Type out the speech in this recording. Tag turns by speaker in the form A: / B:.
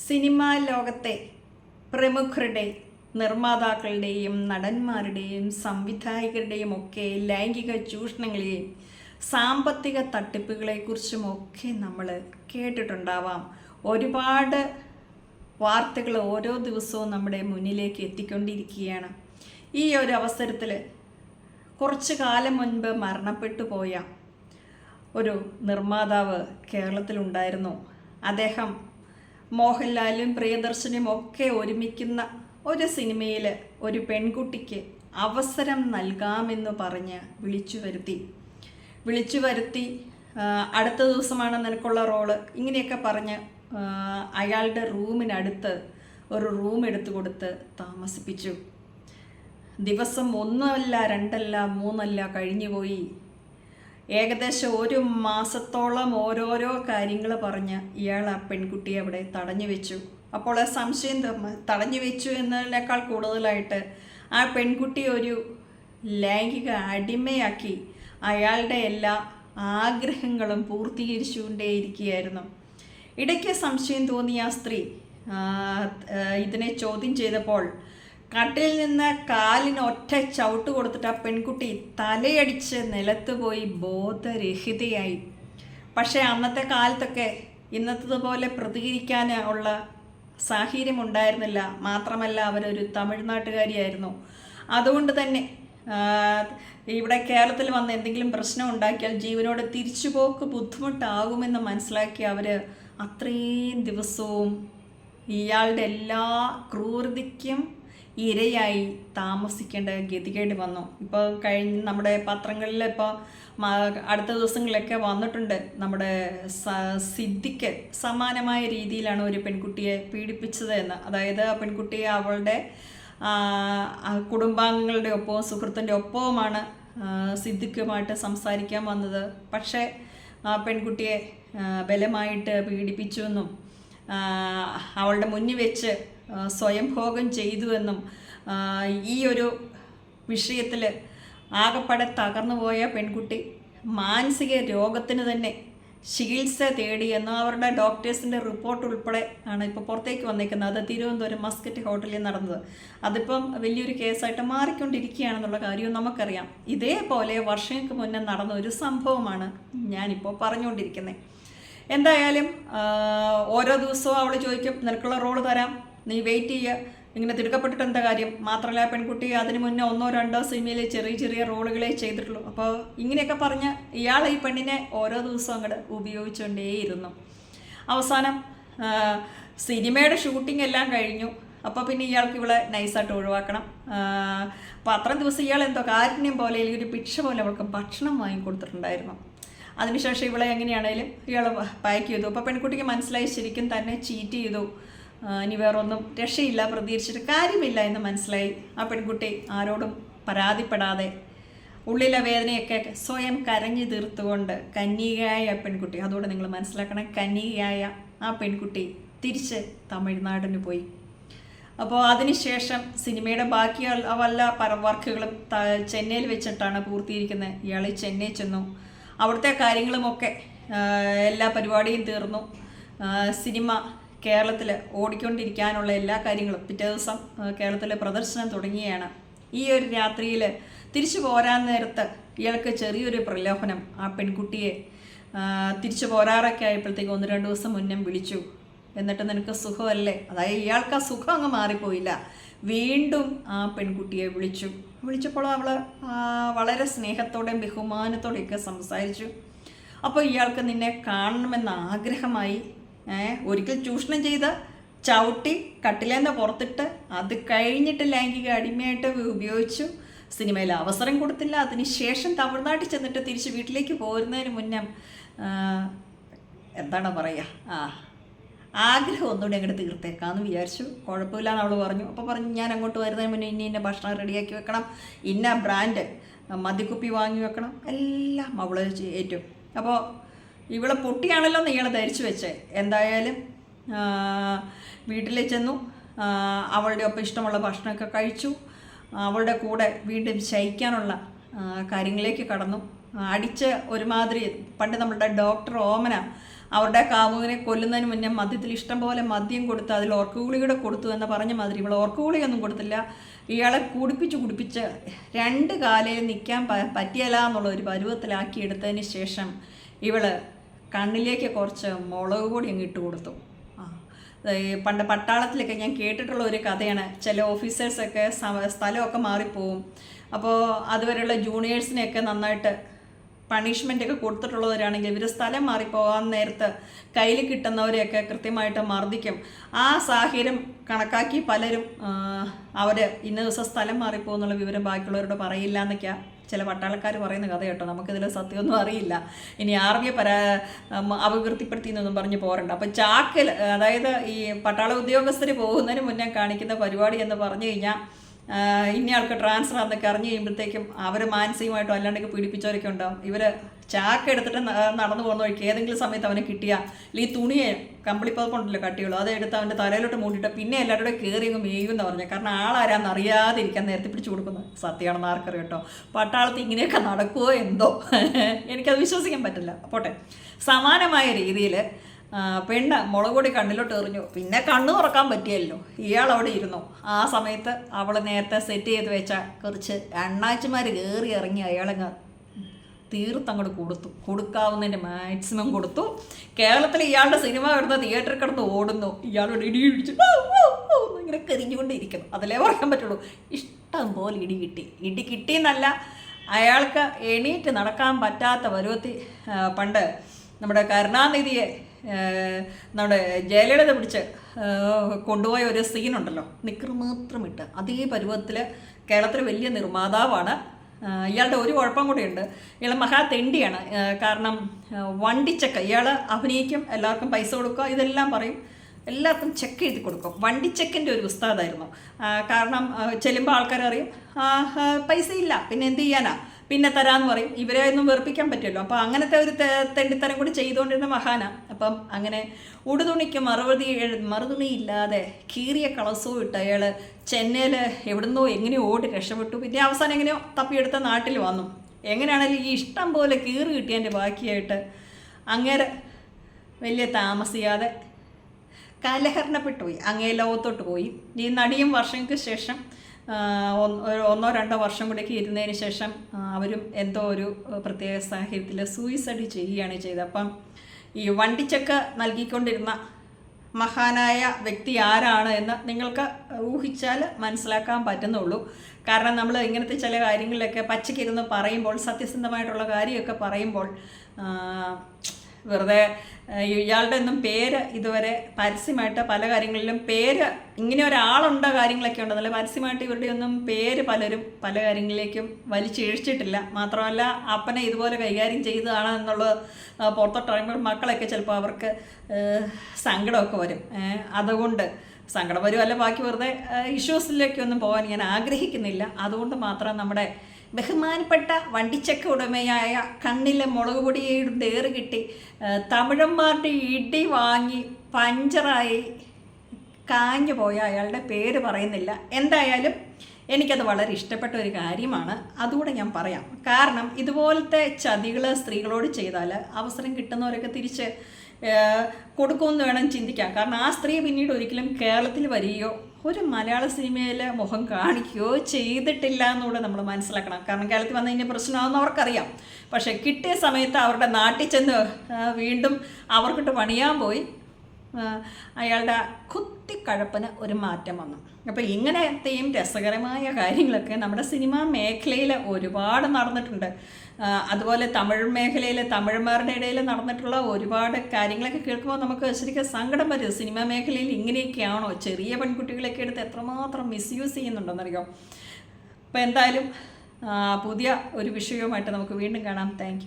A: Cinema ലോകത്തെ പ്രമുഖരുടെ നിർമ്മാതാക്കളുടെയും നടന്മാരുടെയും സംവിധായകരുടെയും ഒക്കെ ലൈംഗിക ചൂഷണങ്ങളെയും സാമ്പത്തിക തട്ടിപ്പുകളെക്കുറിച്ചും ഒക്കെ നമ്മൾ കേട്ടിട്ടുണ്ടാവാം. ഒരുപാട് വാർത്തകൾ ഓരോ ദിവസവും നമ്മുടെ മുന്നിലേക്ക് എത്തിക്കൊണ്ടിരിക്കുകയാണ്. ഈ ഒരു അവസരത്തിൽ കുറച്ചു കാലം മുൻപ് മരണപ്പെട്ടു പോയ ഒരു നിർമ്മാതാവ് കേരളത്തിലുണ്ടായിരുന്നു. അദ്ദേഹം മോഹൻലാലും പ്രിയദർശനും ഒക്കെ ഒരുമിക്കുന്ന ഒരു സിനിമയിൽ ഒരു പെൺകുട്ടിക്ക് അവസരം നൽകാമെന്ന് പറഞ്ഞ് വിളിച്ചു വരുത്തി. വിളിച്ചു വരുത്തി അടുത്ത ദിവസമാണ് നിനക്കുള്ള റോൾ. ഇങ്ങനെയൊക്കെ പറഞ്ഞ് അയാളുടെ റൂമിനടുത്ത് ഒരു റൂം എടുത്തു കൊടുത്ത് താമസിപ്പിച്ചു. ദിവസം ഒന്നല്ല രണ്ടല്ല മൂന്നല്ല കഴിഞ്ഞുപോയി. ഏകദേശം ഒരു മാസത്തോളം ഓരോരോ കാര്യങ്ങൾ പറഞ്ഞ് ഇയാൾ ആ പെൺകുട്ടിയെ അവിടെ തടഞ്ഞു വെച്ചു. അപ്പോൾ ആ സംശയം തടഞ്ഞു വെച്ചു എന്നതിനേക്കാൾ കൂടുതലായിട്ട് ആ പെൺകുട്ടി ഒരു ലൈംഗിക അടിമയാക്കി അയാളുടെ എല്ലാ ആഗ്രഹങ്ങളും പൂർത്തീകരിച്ചുകൊണ്ടേയിരിക്കുകയായിരുന്നു. ഇടയ്ക്ക് സംശയം തോന്നിയ ആ സ്ത്രീ ഇതിനെ ചോദ്യം ചെയ്തപ്പോൾ കട്ടിൽ നിന്ന് കാലിന് ഒറ്റ ചവിട്ട് കൊടുത്തിട്ട് ആ പെൺകുട്ടി തലയടിച്ച് നിലത്ത് പോയി ബോധരഹിതയായി. പക്ഷേ അന്നത്തെ കാലത്തൊക്കെ ഇന്നത്തതുപോലെ പ്രതികരിക്കാൻ ഉള്ള സാഹചര്യം ഉണ്ടായിരുന്നില്ല. മാത്രമല്ല അവരൊരു തമിഴ്നാട്ടുകാരിയായിരുന്നു. അതുകൊണ്ട് തന്നെ ഇവിടെ കേരളത്തിൽ വന്ന് എന്തെങ്കിലും പ്രശ്നം ഉണ്ടാക്കിയാൽ ജീവനോട് തിരിച്ചുപോക്ക് ബുദ്ധിമുട്ടാകുമെന്ന് മനസ്സിലാക്കി അവർ അത്രയും ദിവസവും ഇയാളുടെ എല്ലാ ക്രൂരതയ്ക്കും ഇരയായി താമസിക്കേണ്ട ഗതികേട് വന്നു. ഇപ്പോൾ കഴിഞ്ഞ നമ്മുടെ പത്രങ്ങളിൽ ഇപ്പോൾ അടുത്ത ദിവസങ്ങളിലൊക്കെ വന്നിട്ടുണ്ട് നമ്മുടെ സിദ്ധിക്ക് സമാനമായ രീതിയിലാണ് ഒരു പെൺകുട്ടിയെ പീഡിപ്പിച്ചത് എന്ന്. അതായത് ആ പെൺകുട്ടിയെ അവളുടെ കുടുംബാംഗങ്ങളുടെ ഒപ്പവും സുഹൃത്തിന്റെ ഒപ്പവുമാണ് സിദ്ദിഖുമായിട്ട് സംസാരിക്കാൻ വന്നത്. പക്ഷേ ആ പെൺകുട്ടിയെ ബലമായിട്ട് പീഡിപ്പിച്ചുവെന്നും എന്നും അവളുടെ മുന്നിൽ വെച്ച് സ്വയം ഭോഗം ചെയ്തുവെന്നും ഈ ഒരു വിഷയത്തിൽ ആകപ്പാടെ തകർന്നു പോയ പെൺകുട്ടി മാനസിക രോഗത്തിന് തന്നെ ചികിത്സ തേടിയെന്നും അവരുടെ ഡോക്ടേഴ്സിന്റെ റിപ്പോർട്ട് ഉൾപ്പെടെ ആണ് ഇപ്പോൾ പുറത്തേക്ക് വന്നേക്കുന്നത്. അത് തിരുവനന്തപുരം മസ്കറ്റ് ഹോട്ടലിൽ നടന്നത്. അതിപ്പം വലിയൊരു കേസായിട്ട് മാറിക്കൊണ്ടിരിക്കുകയാണെന്നുള്ള കാര്യവും നമുക്കറിയാം. ഇതേപോലെ വർഷങ്ങൾക്ക് മുന്നേ നടന്ന ഒരു സംഭവമാണ് ഞാനിപ്പോൾ പറഞ്ഞുകൊണ്ടിരിക്കുന്നത് എന്തായാലും ഓരോ ദിവസവും അവൾ ചോദിക്കും നിനക്കുള്ള റോൾ തരാം. നീ വെയിറ്റ് ചെയ്യുക ഇങ്ങനെ തിടുക്കപ്പെട്ടിട്ട് എന്താ കാര്യം? മാത്രമല്ല പെൺകുട്ടി അതിന് മുന്നേ ഒന്നോ രണ്ടോ സിനിമയിലെ ചെറിയ ചെറിയ റോളുകളെ ചെയ്തിട്ടുള്ളൂ. അപ്പോൾ ഇങ്ങനെയൊക്കെ പറഞ്ഞ് ഇയാൾ ഈ പെണ്ണിനെ ഓരോ ദിവസവും അങ്ങോട്ട് ഉപയോഗിച്ചുകൊണ്ടേയിരുന്നു അവസാനം സിനിമയുടെ ഷൂട്ടിംഗ് എല്ലാം കഴിഞ്ഞു. അപ്പോൾ പിന്നെ ഇയാൾക്ക് ഇവളെ നൈസായിട്ട് ഒഴിവാക്കണം. അപ്പോൾ അത്രയും ദിവസം ഇയാൾ എന്തോ കാരുണ്യം പോലെ അല്ലെങ്കിൽ ഒരു ഭിക്ഷ പോലെ അവൾക്ക് ഭക്ഷണം വാങ്ങിക്കൊടുത്തിട്ടുണ്ടായിരുന്നു. അതിനുശേഷം ഇവളെ എങ്ങനെയാണേലും ഇയാൾ പാക്ക് ചെയ്തു. അപ്പോൾ പെൺകുട്ടിക്ക് മനസ്സിലായി ശരിക്കും തന്നെ ചീറ്റ് ചെയ്തു. ഇനി വേറൊന്നും രക്ഷയില്ല പ്രതീക്ഷിച്ചിട്ട് കാര്യമില്ല എന്ന് മനസ്സിലായി. ആ പെൺകുട്ടി ആരോടും പരാതിപ്പെടാതെ ഉള്ളിലെ വേദനയൊക്കെ സ്വയം കരഞ്ഞു തീർത്തുകൊണ്ട് കന്യകയായ പെൺകുട്ടി അതുകൊണ്ട് നിങ്ങൾ മനസ്സിലാക്കണം കന്യകയായ ആ പെൺകുട്ടി തിരിച്ച് തമിഴ്നാടിന് പോയി. അപ്പോൾ അതിനുശേഷം സിനിമയുടെ ബാക്കി വല്ല വർക്കുകളും ചെന്നൈയിൽ വെച്ചിട്ടാണ് പൂർത്തീകരിക്കുന്നത് ഇയാൾ ചെന്നൈ ചെന്നു. അവിടുത്തെ കാര്യങ്ങളുമൊക്കെ എല്ലാ പരിപാടിയും തീർന്നു. സിനിമ കേരളത്തിൽ ഓടിക്കൊണ്ടിരിക്കാനുള്ള എല്ലാ കാര്യങ്ങളും പിറ്റേ ദിവസം കേരളത്തിലെ പ്രദർശനം തുടങ്ങിയാണ്. ഈ ഒരു രാത്രിയിൽ തിരിച്ചു പോരാൻ നേരത്ത് ഇയാൾക്ക് ചെറിയൊരു പ്രലോഭനം. ആ പെൺകുട്ടിയെ തിരിച്ചു പോരാറൊക്കെ ആയപ്പോഴത്തേക്ക് ഒന്ന് രണ്ട് ദിവസം മുന്നേ വിളിച്ചു. എന്നിട്ട് നിനക്ക് സുഖമല്ലേ? അതായത് ഇയാൾക്ക് ആ സുഖം അങ്ങ് മാറിപ്പോയില്ല. വീണ്ടും ആ പെൺകുട്ടിയെ വിളിച്ചു. വിളിച്ചപ്പോൾ അവൾ വളരെ സ്നേഹത്തോടെയും ബഹുമാനത്തോടെയൊക്കെ സംസാരിച്ചു. അപ്പോൾ ഇയാൾക്ക് നിന്നെ കാണണമെന്ന ആഗ്രഹമായി ഒരിക്കൽ ചൂഷണം ചെയ്ത ചവിട്ടി കട്ടിലേന്ന് പുറത്തിട്ട് അത് കഴിഞ്ഞിട്ട് ലൈംഗിക അടിമയായിട്ട് ഉപയോഗിച്ചു. സിനിമയിൽ അവസരം കൊടുത്തില്ല. അതിനുശേഷം തമിഴ്നാട്ടിൽ ചെന്നിട്ട് തിരിച്ച് വീട്ടിലേക്ക് പോരുന്നതിന് മുന്നേ എന്താണ് പറയുക ആ ആഗ്രഹം ഒന്നുകൂടി അങ്ങോട്ട് തീർത്തേക്കാന്ന് വിചാരിച്ചു. കുഴപ്പമില്ല എന്ന് അവൾ പറഞ്ഞു. അപ്പോൾ പറഞ്ഞു ഞാൻ അങ്ങോട്ട് വരുന്നതിന് മുന്നേ ഇന്ന ഇന്ന ഭക്ഷണം റെഡിയാക്കി വെക്കണം. ഇന്ന ബ്രാൻഡ് മദ്യക്കുപ്പി വാങ്ങി വെക്കണം. എല്ലാം അവൾ ഏറ്റു. അപ്പോൾ ഇവളെ പൊട്ടിയാണല്ലോ ഇയാൾ ധരിച്ചു വെച്ചേ. എന്തായാലും വീട്ടിൽ ചെന്നു. അവളുടെ ഒപ്പം ഇഷ്ടമുള്ള ഭക്ഷണമൊക്കെ കഴിച്ചു. അവളുടെ കൂടെ വീണ്ടും ശയിക്കാനുള്ള കാര്യങ്ങളിലേക്ക് കടന്നു. അടിച്ച് ഒരുമാതിരി പണ്ട് നമ്മളുടെ ഡോക്ടർ ഓമന അവരുടെ കാമുവിനെ കൊല്ലുന്നതിന് മുന്നേ മദ്യത്തിൽ ഇഷ്ടം പോലെ മദ്യം കൊടുത്ത് അതിൽ ഓർക്കുകൂളികൂടെ കൊടുത്തു എന്ന് പറഞ്ഞ മാതിരി ഇവൾ ഓർക്കുകൂളിയൊന്നും കൊടുത്തില്ല. ഇയാളെ കുടിപ്പിച്ച് കുടിപ്പിച്ച് രണ്ട് കാലയിൽ നിൽക്കാൻ പറ്റിയല്ല എന്നുള്ള ഒരു പരുവത്തിലാക്കി എടുത്തതിന് ശേഷം ഇവൾ കണ്ണിലേക്ക് കുറച്ച് മുളക് പൊടി അങ്ങ് ഇട്ട് കൊടുത്തു. പണ്ട് പട്ടാളത്തിലൊക്കെ ഞാൻ കേട്ടിട്ടുള്ള ഒരു കഥയാണ്. ചില ഓഫീസേഴ്സൊക്കെ സ്ഥലമൊക്കെ മാറിപ്പോവും. അപ്പോൾ അതുവരെയുള്ള ജൂനിയേഴ്സിനെയൊക്കെ നന്നായിട്ട് പണിഷ്മെന്റ് ഒക്കെ കൊടുത്തിട്ടുള്ളവരാണെങ്കിൽ ഇവർ സ്ഥലം മാറിപ്പോകാൻ നേരത്ത് കയ്യിൽ കിട്ടുന്നവരെയൊക്കെ കൃത്യമായിട്ട് മർദ്ദിക്കും. ആ സാഹചര്യം കണക്കാക്കി പലരും അവർ ഇന്ന ദിവസം സ്ഥലം മാറിപ്പോകുന്നുള്ള വിവരം ബാക്കിയുള്ളവരോട് പറയില്ല എന്നൊക്കെയാണ് ചില പട്ടാളക്കാർ പറയുന്ന കഥ കേട്ടോ. നമുക്കിതിൽ സത്യമൊന്നും അറിയില്ല. ഇനി ആർമിയെ പരാ ഉം, അപകീർത്തിപ്പെടുത്തി എന്നൊന്നും പറഞ്ഞ് പോരണ്ട. അപ്പം ചാക്കൽ അതായത് ഈ പട്ടാള ഉദ്യോഗസ്ഥർ പോകുന്നതിന് മുന്നേ കാണിക്കുന്ന പരിപാടി എന്ന് പറഞ്ഞു കഴിഞ്ഞാൽ ഇന്നയാൾക്ക് ട്രാൻസ്ഫർ എന്നൊക്കെ അറിഞ്ഞു കഴിയുമ്പോഴത്തേക്കും അവർ മാനസികമായിട്ടോ അല്ലാണ്ടൊക്കെ പീഡിപ്പിച്ചവരൊക്കെ ഉണ്ടാവും. ഇവർ ചാക്ക് എടുത്തിട്ട് നടന്നു പോകുന്ന വഴിക്ക് ഏതെങ്കിലും സമയത്ത് അവനെ കിട്ടിയ അല്ലെങ്കിൽ ഈ തുണിയെ കമ്പിളിപ്പതുണ്ടല്ലോ കട്ടിയുള്ളൂ. അത് എടുത്ത് അവന്റെ തലയിലോട്ട് മൂടിയിട്ട് പിന്നെ എല്ലാവരുടെ കയറി അങ്ങ് മേയുമെന്ന് പറഞ്ഞു. കാരണം ആളാരാന്ന് അറിയാതെ ഇരിക്കാൻ നേരത്തെ പിടിച്ചു കൊടുക്കുന്നത്. സത്യമാണെന്ന് ആർക്കറിയാം കേട്ടോ. പട്ടാളത്ത് ഇങ്ങനെയൊക്കെ നടക്കുമോ എന്തോ? എനിക്കത് വിശ്വസിക്കാൻ പറ്റില്ല. പോട്ടെ. സമാനമായ രീതിയിൽ പെണ്ണ് മുളക് പൊടി കണ്ണിലോട്ട് എറിഞ്ഞു. പിന്നെ കണ്ണു തുറക്കാൻ പറ്റിയല്ലോ. ഇയാൾ അവിടെ ഇരുന്നു. ആ സമയത്ത് അവൾ നേരത്തെ സെറ്റ് ചെയ്ത് വെച്ച കുറച്ച് അണ്ണാച്ചിമാർ കയറി ഇറങ്ങി അയാളങ്ങ് തീർത്തങ്ങോട്ട് കൊടുത്തു. കൊടുക്കാവുന്നതിന്റെ മാക്സിമം കൊടുത്തു. കേരളത്തിൽ ഇയാളുടെ സിനിമ വരുന്ന തിയേറ്ററിൽ കിടന്ന് ഓടുന്നു. ഇയാളോട് ഇടി ഇടിച്ച് ഇങ്ങനെ കരിഞ്ഞുകൊണ്ടിരിക്കുന്നു. അതിലേ പറയാൻ പറ്റുള്ളൂ. ഇഷ്ടം പോലെ ഇടി കിട്ടി. ഇടി കിട്ടിയെന്നല്ല അയാൾക്ക് എണീറ്റ് നടക്കാൻ പറ്റാത്ത പരുവത്തി പണ്ട് നമ്മുടെ കരുണാനിധിയെ നമ്മുടെ ജയലളിത പിടിച്ച് കൊണ്ടുപോയ ഒരു സീനുണ്ടല്ലോ. നിക്കർ മാത്രം ഇട്ട്. അതേ പരുവത്തിൽ കേരളത്തിലെ വലിയ നിർമ്മാതാവാണ്. ഇയാളുടെ ഒരു കുഴപ്പം കൂടിയുണ്ട്. ഇയാൾ മഹാ തെണ്ടിയാണ്. കാരണം വണ്ടി വണ്ടിച്ചക്ക. ഇയാൾ അഭിനയിക്കും എല്ലാവർക്കും പൈസ കൊടുക്കുക ഇതെല്ലാം പറയും. എല്ലാവർക്കും ചെക്ക് എഴുതി കൊടുക്കും. വണ്ടിച്ചെക്കിന്റെ ഒരു ഉസ്താദായിരുന്നു. കാരണം ചെല്ലുമ്പോൾ ആൾക്കാരറിയും പൈസ ഇല്ല പിന്നെ എന്ത് ചെയ്യാനാ? പിന്നെ തരാമെന്ന് പറയും. ഇവരെ ഒന്നും വെറുപ്പിക്കാൻ പറ്റുമല്ലോ അപ്പോൾ അങ്ങനത്തെ ഒരു തെണ്ടിത്തരം കൂടി ചെയ്തുകൊണ്ടിരുന്ന മഹാന. അപ്പം അങ്ങനെ ഉടുതുണിക്ക് മറുപടി മറുതുണി ഇല്ലാതെ കീറിയ കളസവും ഇട്ട് അയാൾ ചെന്നൈയിൽ എവിടുന്നോ എങ്ങനെയോ ഓടി രക്ഷപ്പെട്ടു. പിന്നെ അവസാനം എങ്ങനെയോ തപ്പിയെടുത്ത നാട്ടിൽ വന്നു. എങ്ങനെയാണെങ്കിലും ഈ ഇഷ്ടം പോലെ കീറി കിട്ടിയതിന്റെ ബാക്കിയായിട്ട് അങ്ങേരെ വലിയ താമസിയാതെ കലഹരണപ്പെട്ടു പോയി അങ്ങേ ലോകത്തോട്ട് പോയി. ഈ നടിയും വർഷങ്ങൾക്ക് ശേഷം ഒന്നോ രണ്ടോ വർഷം കൂടെയൊക്കെ ഇരുന്നതിന് ശേഷം അവരും എന്തോ ഒരു പ്രത്യേക സാഹചര്യത്തിൽ സൂയിസൈഡ് ചെയ്യുകയാണ് ചെയ്തത്. അപ്പം ഈ വണ്ടിച്ചക്ക് നൽകിക്കൊണ്ടിരുന്ന മഹാനായ വ്യക്തി ആരാണ് എന്ന് നിങ്ങൾക്ക് ഊഹിച്ചാൽ മനസ്സിലാക്കാൻ പറ്റുന്നുള്ളൂ. കാരണം നമ്മൾ ഇങ്ങനത്തെ ചില കാര്യങ്ങളിലൊക്കെ പച്ചക്കിരുന്ന് പറയുമ്പോൾ സത്യസന്ധമായിട്ടുള്ള കാര്യമൊക്കെ പറയുമ്പോൾ വെറുതെ ഇയാളുടെ ഒന്നും പേര് ഇതുവരെ പരസ്യമായിട്ട് പല കാര്യങ്ങളിലും പേര് ഇങ്ങനെ ഒരാളുണ്ട കാര്യങ്ങളൊക്കെ ഉണ്ടെന്നല്ല നല്ല പരസ്യമായിട്ട് ഇവരുടെ ഒന്നും പേര് പലരും പല കാര്യങ്ങളിലേക്കും വലിച്ചിഴിച്ചിട്ടില്ല മാത്രമല്ല അപ്പനെ ഇതുപോലെ കൈകാര്യം ചെയ്തതാണ് എന്നുള്ളത് പുറത്തോട്ടിറങ്ങുമ്പോൾ മക്കളൊക്കെ ചിലപ്പോൾ അവർക്ക് സങ്കടമൊക്കെ വരും. അതുകൊണ്ട് സങ്കടം വരുമല്ല ബാക്കി വെറുതെ ഇഷ്യൂസിലേക്കൊന്നും പോകാൻ ഞാൻ ആഗ്രഹിക്കുന്നില്ല. അതുകൊണ്ട് മാത്രം നമ്മുടെ ബഹുമാനപ്പെട്ട വണ്ടിച്ചക്ക ഉടമയായ കണ്ണിലെ മുളക് പൊടിയുടെ തേറ് കിട്ടി തമിഴന്മാരുടെ ഇടി വാങ്ങി പഞ്ചറായി കാഞ്ഞു പോയ അയാളുടെ പേര് പറയുന്നില്ല. എന്തായാലും എനിക്കത് വളരെ ഇഷ്ടപ്പെട്ട ഒരു കാര്യമാണ്. അതുകൂടെ ഞാൻ പറയാം. കാരണം ഇതുപോലത്തെ ചതികൾ സ്ത്രീകളോട് ചെയ്താൽ അവസരം കിട്ടുന്നവരൊക്കെ തിരിച്ച് കൊടുക്കുമെന്ന് വേണം ചിന്തിക്കാം കാരണം ആ സ്ത്രീ പിന്നീട് ഒരിക്കലും കേരളത്തിൽ വരികയോ ഒരു മലയാള സിനിമയിൽ മുഖം കാണിക്കുകയോ ചെയ്തിട്ടില്ല എന്നുകൂടെ നമ്മൾ മനസ്സിലാക്കണം. കാരണം കേരളത്തിൽ വന്നു കഴിഞ്ഞാൽ പ്രശ്നമാണെന്ന് അവർക്കറിയാം. പക്ഷേ കിട്ടിയ സമയത്ത് അവരുടെ നാട്ടിൽ ചെന്ന് വീണ്ടും അവർക്കിട്ട് പണിയാൻ പോയി. അയാളുടെ കുത്തിക്കഴപ്പിന് ഒരു മാറ്റം വന്നു. അപ്പോൾ ഇങ്ങനത്തെയും രസകരമായ കാര്യങ്ങളൊക്കെ നമ്മുടെ സിനിമാ മേഖലയിൽ ഒരുപാട് നടന്നിട്ടുണ്ട്. അതുപോലെ തമിഴ് മേഖലയിൽ തമിഴന്മാരുടെ ഇടയിൽ നടന്നിട്ടുള്ള ഒരുപാട് കാര്യങ്ങളൊക്കെ കേൾക്കുമ്പോൾ നമുക്ക് ശരിക്കും സങ്കടം വരും. സിനിമാ മേഖലയിൽ ഇങ്ങനെയൊക്കെയാണോ? ചെറിയ പെൺകുട്ടികളൊക്കെ എടുത്ത് എത്രമാത്രം മിസ്യൂസ് ചെയ്യുന്നുണ്ടെന്നറിയോ? അപ്പോൾ എന്തായാലും പുതിയ ഒരു വിഷയവുമായിട്ട് നമുക്ക് വീണ്ടും കാണാം. താങ്ക്